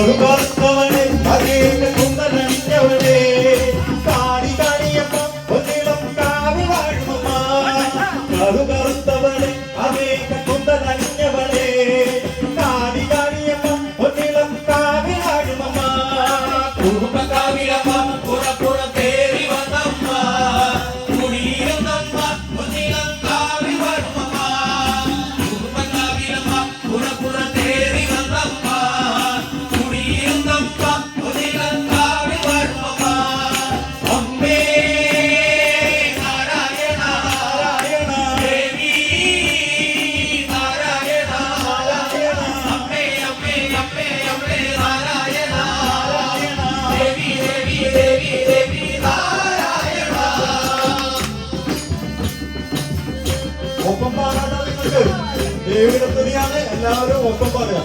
കറുകാത്തവനെ അതേക കുന്തനടിച്ചവനെ കാടി കാണിയപ്പം ഒന്നിളം കാവി വാഴുമ്മ കറുകറ ഒപ്പം പാടാട്ട നിങ്ങൾക്ക് ദേവിയുടെ എല്ലാവരും ഒപ്പം പാടുക.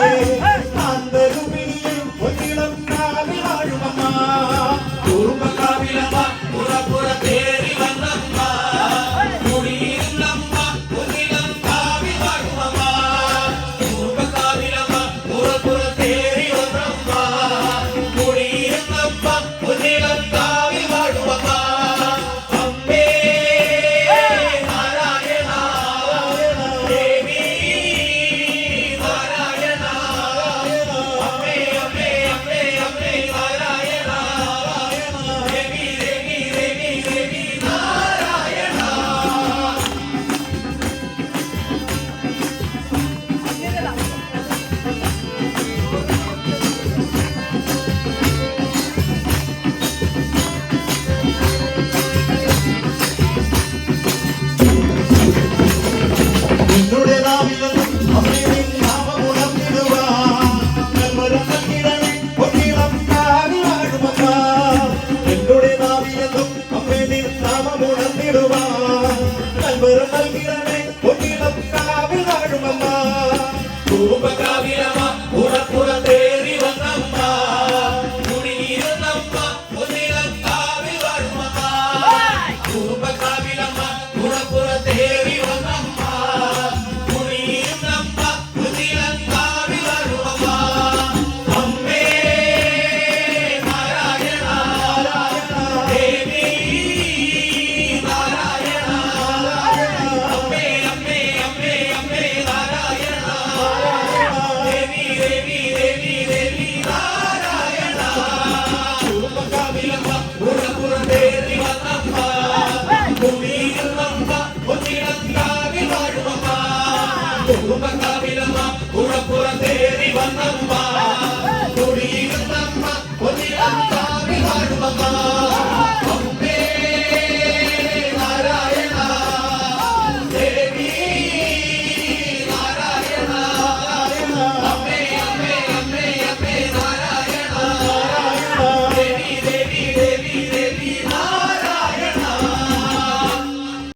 Hey! Thank you.